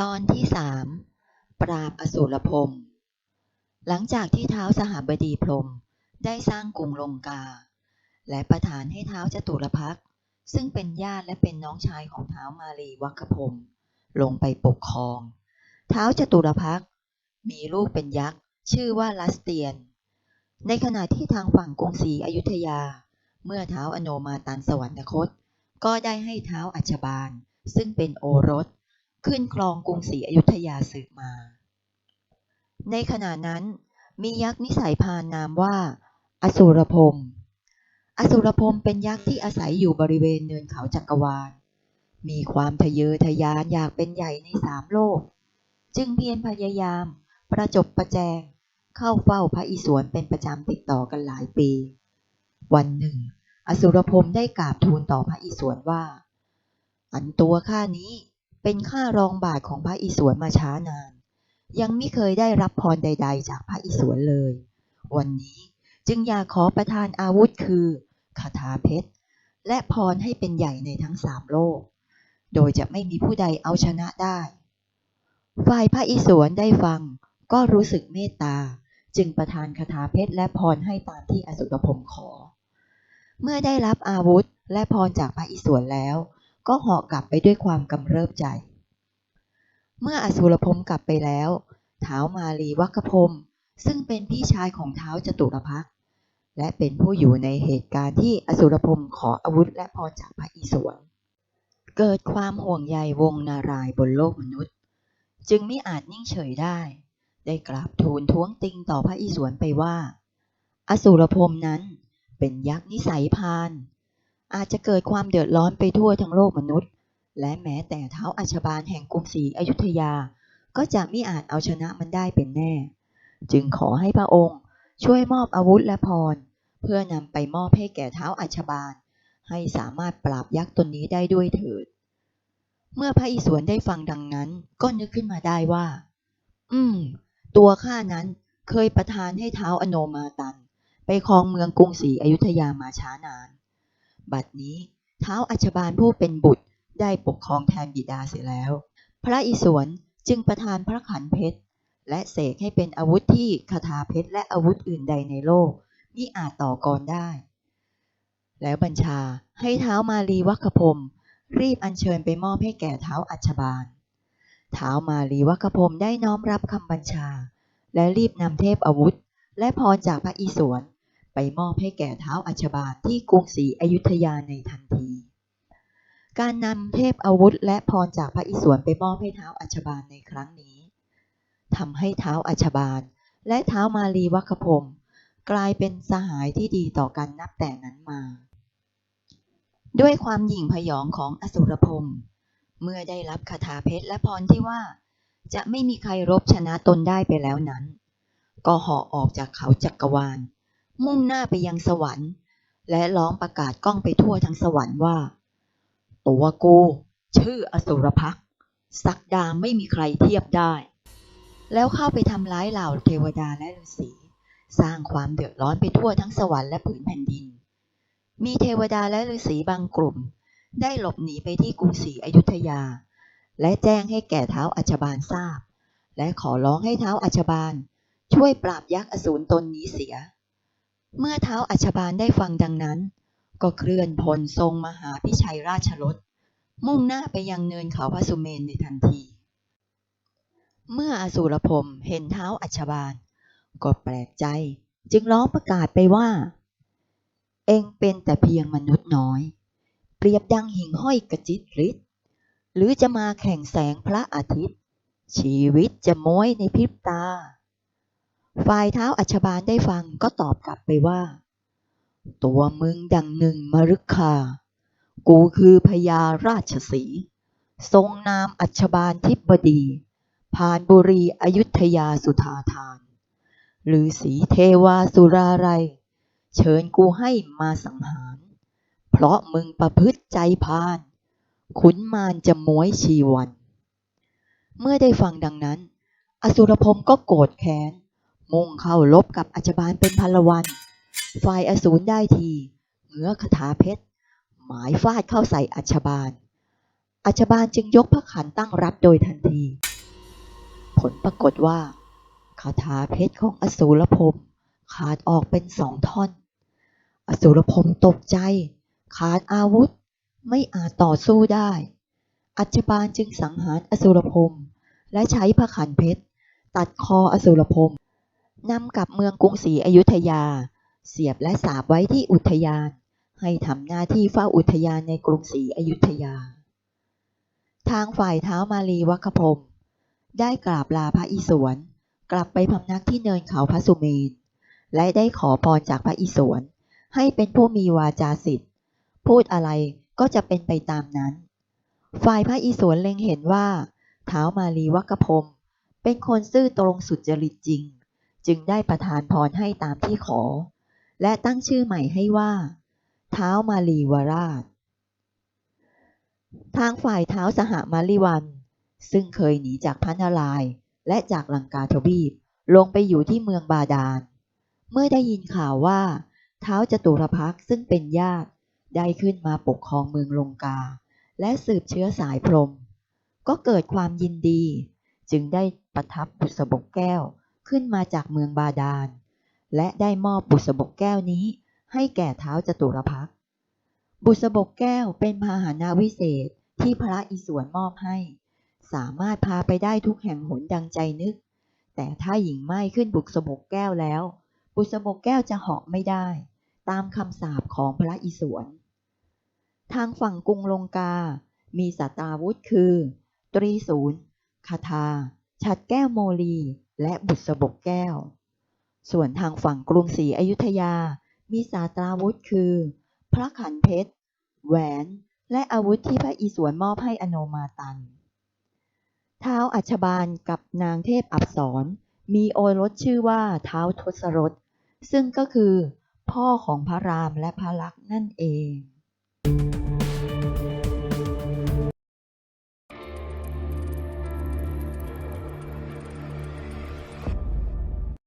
ตอนที่สามปราบอสูรพรมหลังจากที่เท้าสหบดีพรมได้สร้างกรุงลงกา และประทานให้เท้าจตุรพักซึ่งเป็นญาติและเป็นน้องชายของเท้ามาลีวัคพรมลงไปปกครอง เท้าจตุรพักมีลูกเป็นยักษ์ ชื่อว่าลัสเตียน ในขณะที่ทางฝั่งกรุงศรีอยุธยา เมื่อเท้าอโนมาตันสวรรคต ก็ได้ให้เท้าอัชบาล ซึ่งเป็นโอรส ขึ้นครองกรุงศรีอยุธยาสืบมา ในขณะนั้นมียักษ์นิสัยพานนามว่า อสูรพรมอสูรพรมเป็นยักษ์ที่อาศัยอยู่บริเวณเนินเขาจักรวาล มีความทะเยอทะยานอยากเป็นใหญ่ในสามโลก จึงเพียรพยายาม ประจบประแจง เข้าเฝ้าพระอิศวรเป็นประจำติดต่อกันหลายปี วันหนึ่ง อสุรพรมได้กราบทูลต่อพระอิศวรว่า อันตัวข้านี้ เป็นข้ารองบาทของพระอิศวรมาช้านาน ยังไม่เคยได้รับพรใด ๆ จากพระอิศวรเลย วันนี้จึงอยากขอประทานอาวุธคือคาถาเพชร และพรให้เป็นใหญ่ในทั้งสามโลก โดยจะไม่มีผู้ใดเอาชนะได้ ฝ่ายพระอิศวรได้ฟังก็รู้สึกเมตตา จึงประทานคาถาเพชรและพรให้ตามที่อสุรพรมขอ เมื่อได้รับอาวุธและพรจากพระอิศวรแล้ว ก็เหาะกลับไปด้วยความกำเริบใจ เมื่ออสุรพมกลับไปแล้วเท้ามาลีวัคพมซึ่งเป็นพี่ชายของเท้าจตุรพักและเป็นผู้อยู่ในเหตุการณ์ที่อสุรพมขออาวุธและพรจากพระอิศวรเกิดความห่วงใยวงนารายบนโลกมนุษย์ จึงไม่อาจนิ่งเฉยได้ ได้กราบทูลท้วงติงต่อพระอิศวรไปว่า อสูรพมนั้นเป็นยักษ์นิสัยพาน อาจจะเกิดความเดือดร้อนไปทั่วทั้งโลกมนุษย์ และแม้แต่เท้าอัชบาลแห่งกรุงศรีอยุธยา ก็จะไม่อาจเอาชนะมันได้เป็นแน่ จึงขอให้พระองค์ช่วยมอบอาวุธและพร เพื่อนำไปมอบให้แก่เท้าอัชบาล ให้สามารถปราบยักษ์ตนนี้ได้ด้วยเถิด เมื่อพระอิศวรได้ฟังดังนั้นก็นึกขึ้นมาได้ว่า อืม ตัวข้านั้นเคยประทานให้เท้าอโนมาตัน ไปครองเมืองกรุงศรีอยุธยามาช้านาน บัดนี้เท้าอัชบาลผู้เป็นบุตรได้ปกครองแทนบิดาเสียแล้ว พระอิศวรจึงประทานพระขันเพชร และเสกให้เป็นอาวุธที่คาถาเพชรและอาวุธอื่นใดในโลกมิอาจต่อกรได้ แล้วบัญชาให้เท้ามาลีวัคคพรมรีบอัญเชิญไปมอบให้แก่เท้าอัชบาลเท้ามาลีวัคคพรมได้น้อมรับคำบัญชา และรีบนำเทพอาวุธ และพรจากพระอิศวร ไปมอบให้แก่เท้าอัชบาลที่กรุงศรีอยุธยาในทันที การนำเทพอาวุธและพรจากพระอิศวรไปมอบให้เท้าอัชบาลในครั้งนี้ทำให้เท้าอัชบาลและเท้ามาลีวัคคพมกลายเป็นสหายที่ดีต่อกันนับแต่นั้นมา ด้วยความหยิ่งพยองของอสุรพรมเมื่อได้รับคาถาเพชรและพรที่ว่า จะไม่มีใครรบชนะตนได้ไปแล้วนั้น ก็หาะออกจากเขาจักรวาล มุ่งหน้าไปยังสวรรค์ และร้องประกาศก้องไปทั่วทั้งสวรรค์ว่า ตัวกูชื่ออสุรพักษ์ศักดาไม่มีใครเทียบได้ แล้วเข้าไปทำร้ายเหล่าเทวดาและฤาษีสร้างความเดือดร้อนไปทั่วทั้งสวรรค์และผืนแผ่นดิน มีเทวดาและฤาษีบางกลุ่ม ได้หลบหนีไปที่กรุงศรีอยุธยา และแจ้งให้แก่เท้าอัชบาลทราบ และขอร้องให้เท้าอัชบาลช่วยปราบยักษ์อสูรตนนี้เสีย เมื่อเท้าอัชบาลได้ฟังดังนั้น ก็เคลื่อนพลทรงมหาพิชัยราชรถมุ่งหน้าไปยังเนินเขาพระสุเมนในทันที เมื่ออสูรพรมเห็นเท้าอัชบาล ก็แปลกใจจึงร้องประกาศไปว่า เองเป็นแต่เพียงมนุษย์น้อย เปรียบดังหิ่งห้อยกระจิตริดหรือจะมาแข่งแสงพระอาทิตย์ ชีวิตจะม้อยในพริบตา ฝ่ายเท้าอัชบาลได้ฟังก็ตอบกลับไปว่า ตัวมึงดังหนึ่งมรึกคา กูคือพญาราชสี ทรงนามอัชบาลทิบดี ผ่านบุรีอยุธยาสุธาทาน หรือสีเทวาสุราไร เชิญกูให้มาสังหาร เพราะมึงประพฤติใจพาน ขุนมารจะม้วยชีวัน เมื่อได้ฟังดังนั้น อสุรพรมก็โกรธแค้น มุ่งเข้าลบกับอัจบาลเป็นพันละวัน ฝ่ายอสูรได้ทีเหงือคาถาเพชร หมายฟาดเข้าใส่อัชบาลอัชบาลจึงยกพระขันตั้งรับโดยทันที ผลปรากฏว่าคาถาเพชรของอสูรพรมขาดออกเป็นสองท่อน อสูรพรมตกใจ ขาดอาวุธไม่อาจต่อสู้ได้ อัชบาลจึงสังหารอสูรพรมและใช้พระขันเพชร ตัดคออสูรพรม นำกลับเมืองกรุงศรีอยุธยา เสียบและสาบไว้ที่อุทยาน ให้ทำหน้าที่เฝ้าอุทยานในกรุงศรีอยุธยา ทางฝ่ายเท้ามาลีวัคพรมได้กราบลาพระอิศวรกลับไปพำนักที่เนินเขาพระสุเมน และได้ขอพรจากพระอิศวรให้เป็นผู้มีวาจาสิทธิ์ พูดอะไรก็จะเป็นไปตามนั้น ฝ่ายพระอิศวรเล็งเห็นว่าเท้ามาลีวัคพรมเป็นคนซื่อตรงสุจริตจริง จึงได้ประทานพรให้ตามที่ขอ และตั้งชื่อใหม่ให้ว่า เท้ามาลีวราช ทางฝ่ายเท้าสหมาลีวัน ซึ่งเคยหนีจากพระนารายและจากลังกาทวีปลงไปอยู่ที่เมืองบาดาล เมื่อได้ยินข่าวว่า เท้าจตุรพักซึ่งเป็นญาติได้ขึ้นมาปกครองเมืองลงกา และสืบเชื้อสายพรม ก็เกิดความยินดี จึงได้ประทับบุษบกแก้ว ขึ้นมาจากเมืองบาดาล และได้มอบบุษบกแก้วนี้ให้แก่เท้าจตุรพักบุษบกแก้วเป็นพาหนะวิเศษที่พระอิศวรมอบให้ สามารถพาไปได้ทุกแห่งหนดังใจนึก แต่ถ้าหญิงไม้ขึ้นบุษบกแก้วแล้ว บุษบกแก้วจะเหาะไม่ได้ ตามคำสาปของพระอิศวรทางฝั่งกรุงลงกา มีสัตราวุธคือ ตรีศูนย์คาถาฉัดแก้วโมลี และบุษบกแก้ว ส่วนทางฝั่งกรุงศรีอยุธยา มีสาตราวุธคือ พระขันเพชร แหวน และอาวุธที่พระอิศวรมอบให้อโนมาตัน เท้าวอัชบาลกับนางเทพอับสร มีโอรสชื่อว่าเท้าวทศรถซึ่งก็คือ พ่อของพระรามและพระลักษณ์นั่นเอง